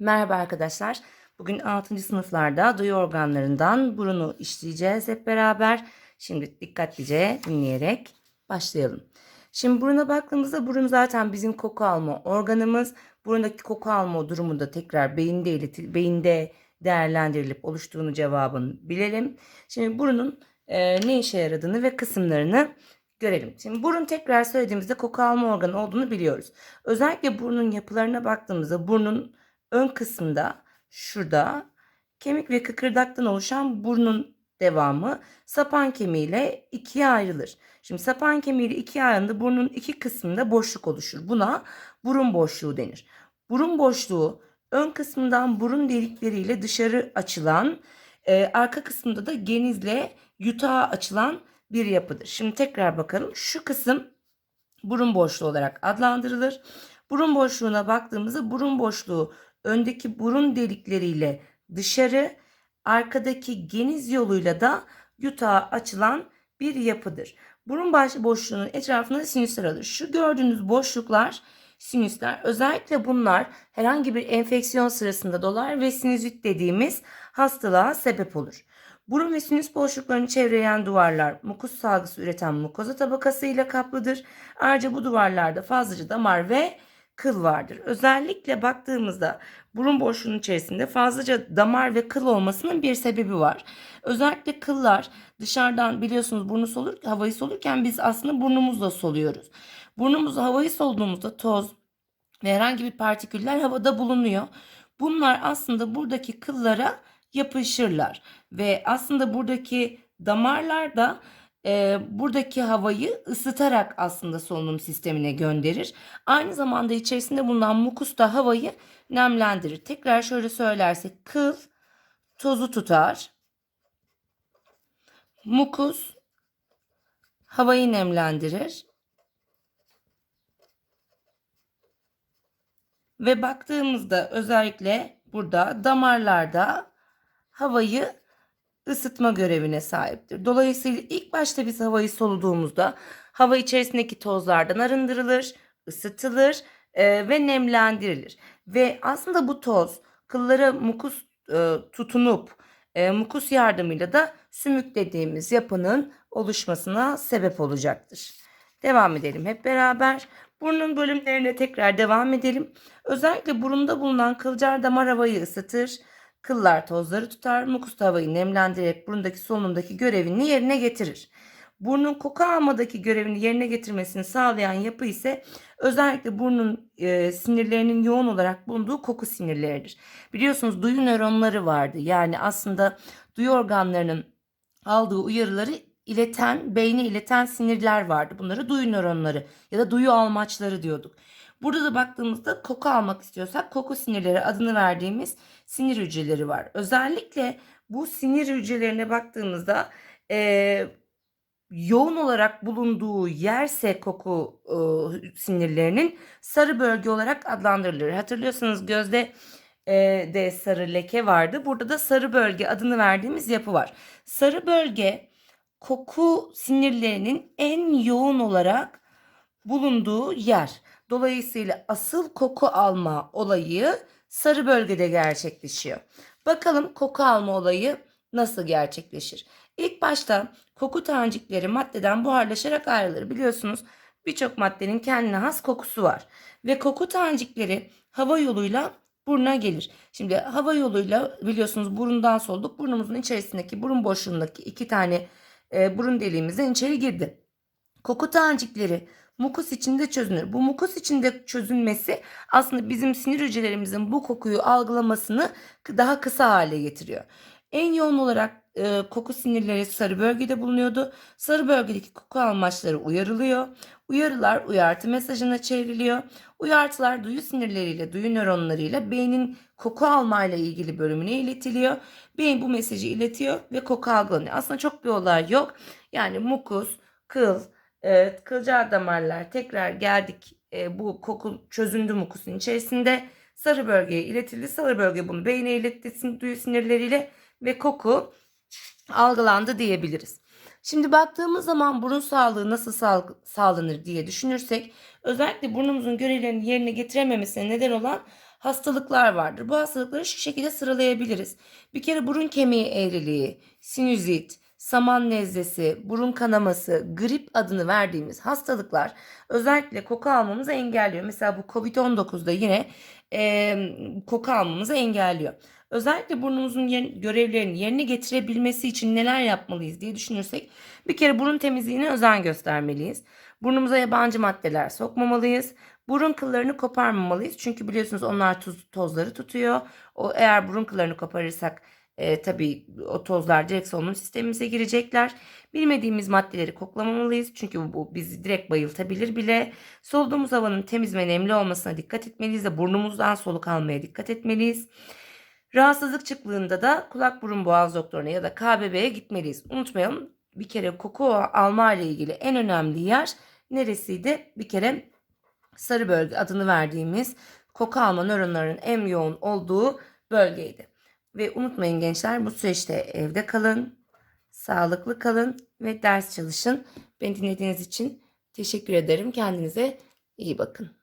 Merhaba arkadaşlar. Bugün 6. sınıflarda duyu organlarından burunu işleyeceğiz hep beraber. Şimdi dikkatlice dinleyerek başlayalım. Şimdi buruna baktığımızda burun zaten bizim koku alma organımız. Burundaki koku alma durumu da tekrar beyinde iletil, beyinde değerlendirilip oluştuğunu cevabını bilelim. Şimdi burunun e, ne işe yaradığını ve kısımlarını görelim. Şimdi burun tekrar söylediğimizde koku alma organı olduğunu biliyoruz. Özellikle burnun yapılarına baktığımızda burnun ön kısmında şurada kemik ve kıkırdaktan oluşan burnun devamı sapan kemiğiyle ikiye ayrılır. Şimdi sapan kemiğiyle ikiye ayrıldığında burnun iki kısmında boşluk oluşur. Buna burun boşluğu denir. Burun boşluğu ön kısmından burun delikleriyle dışarı açılan, e, arka kısmında da genizle yutağa açılan bir yapıdır. Şimdi tekrar bakalım. Şu kısım burun boşluğu olarak adlandırılır. Burun boşluğuna baktığımızda burun boşluğu öndeki burun delikleriyle dışarı, arkadaki geniz yoluyla da yutağa açılan bir yapıdır. Burun boşluğunun etrafında sinüsler alır. Şu gördüğünüz boşluklar sinüsler. Özellikle bunlar herhangi bir enfeksiyon sırasında dolar ve sinüzit dediğimiz hastalığa sebep olur. Burun ve sinüs boşluklarını çevreyen duvarlar mukus salgısı üreten mukoza tabakası ile kaplıdır. Ayrıca bu duvarlarda fazlaca damar ve kıl vardır. Özellikle baktığımızda burun boşluğunun içerisinde fazlaca damar ve kıl olmasının bir sebebi var. Özellikle kıllar dışarıdan biliyorsunuz burnu solur, havayı solurken biz aslında burnumuzla soluyoruz. Burnumuzla havayı soluduğumuzda toz ve herhangi bir partiküller havada bulunuyor. Bunlar aslında buradaki kıllara yapışırlar ve aslında buradaki damarlar da e, buradaki havayı ısıtarak aslında solunum sistemine gönderir. Aynı zamanda içerisinde bulunan mukus da havayı nemlendirir. Tekrar şöyle söylersek kıl tozu tutar. Mukus havayı nemlendirir. Ve baktığımızda özellikle burada damarlarda havayı ısıtma görevine sahiptir. Dolayısıyla ilk başta biz havayı soluduğumuzda hava içerisindeki tozlardan arındırılır, ısıtılır e, ve nemlendirilir. Ve aslında bu toz kıllara mukus e, tutunup e, mukus yardımıyla da sümük dediğimiz yapının oluşmasına sebep olacaktır. Devam edelim hep beraber. Burnun bölümlerine tekrar devam edelim. Özellikle burunda bulunan kılcal damar havayı ısıtır. Kıllar tozları tutar. Mukus havayı nemlendirerek burundaki solunumdaki görevini yerine getirir. Burnun koku almadaki görevini yerine getirmesini sağlayan yapı ise özellikle burnun e, sinirlerinin yoğun olarak bulunduğu koku sinirleridir. Biliyorsunuz duyu nöronları vardı. Yani aslında duyu organlarının aldığı uyarıları ileten, beyne ileten sinirler vardı. Bunları duyu nöronları ya da duyu almaçları diyorduk. Burada da baktığımızda koku almak istiyorsak koku sinirleri adını verdiğimiz sinir hücreleri var. Özellikle bu sinir hücrelerine baktığımızda e, yoğun olarak bulunduğu yerse koku e, sinirlerinin sarı bölge olarak adlandırılır. Hatırlıyorsanız gözde e, de sarı leke vardı. Burada da sarı bölge adını verdiğimiz yapı var. Sarı bölge koku sinirlerinin en yoğun olarak bulunduğu yer. Dolayısıyla asıl koku alma olayı sarı bölgede gerçekleşiyor. Bakalım koku alma olayı nasıl gerçekleşir? İlk başta koku tanecikleri maddeden buharlaşarak ayrılır. Biliyorsunuz birçok maddenin kendine has kokusu var. Ve koku tanecikleri hava yoluyla buruna gelir. Şimdi hava yoluyla biliyorsunuz burundan solduk. Burnumuzun içerisindeki burun boşluğundaki iki tane e, burun deliğimizden içeri girdi. Koku tanecikleri mukus içinde çözünür. Bu mukus içinde çözünmesi aslında bizim sinir hücrelerimizin bu kokuyu algılamasını daha kısa hale getiriyor. En yoğun olarak e, koku sinirleri sarı bölgede bulunuyordu. Sarı bölgedeki koku almaçları uyarılıyor. Uyarılar uyartı mesajına çevriliyor. Uyartılar duyu sinirleriyle, duyu nöronlarıyla beynin koku almayla ilgili bölümüne iletiliyor. Beyin bu mesajı iletiyor ve koku algılanıyor. Aslında çok bir olay yok. Yani mukus, kıl, e, kılcal damarlar tekrar geldik. E, bu koku çözündü mukusun içerisinde. Sarı bölgeye iletildi. Sarı bölge bunu beyne iletti duyu sinirleriyle ve koku algılandı diyebiliriz. Şimdi baktığımız zaman burun sağlığı nasıl sağ, sağlanır diye düşünürsek özellikle burnumuzun görevlerini yerine getirememesine neden olan hastalıklar vardır. Bu hastalıkları şu şekilde sıralayabiliriz. Bir kere burun kemiği eğriliği, sinüzit, saman nezlesi, burun kanaması, grip adını verdiğimiz hastalıklar özellikle koku almamızı engelliyor. Mesela bu COVID-19'da yine e, koku almamızı engelliyor. Özellikle burnumuzun yer- görevlerini yerine getirebilmesi için neler yapmalıyız diye düşünürsek bir kere burun temizliğine özen göstermeliyiz. Burnumuza yabancı maddeler sokmamalıyız. Burun kıllarını koparmamalıyız. Çünkü biliyorsunuz onlar tuz, tozları tutuyor. O eğer burun kıllarını koparırsak e, tabii o tozlar direkt solunum sistemimize girecekler. Bilmediğimiz maddeleri koklamamalıyız. Çünkü bu, bizi direkt bayıltabilir bile. Soluduğumuz havanın temiz ve nemli olmasına dikkat etmeliyiz de burnumuzdan soluk almaya dikkat etmeliyiz. Rahatsızlık çıktığında da kulak burun boğaz doktoruna ya da KBB'ye gitmeliyiz. Unutmayalım bir kere koku alma ile ilgili en önemli yer neresiydi? Bir kere sarı bölge adını verdiğimiz koku alma nöronlarının en yoğun olduğu bölgeydi. Ve unutmayın gençler bu süreçte evde kalın, sağlıklı kalın ve ders çalışın. Beni dinlediğiniz için teşekkür ederim. Kendinize iyi bakın.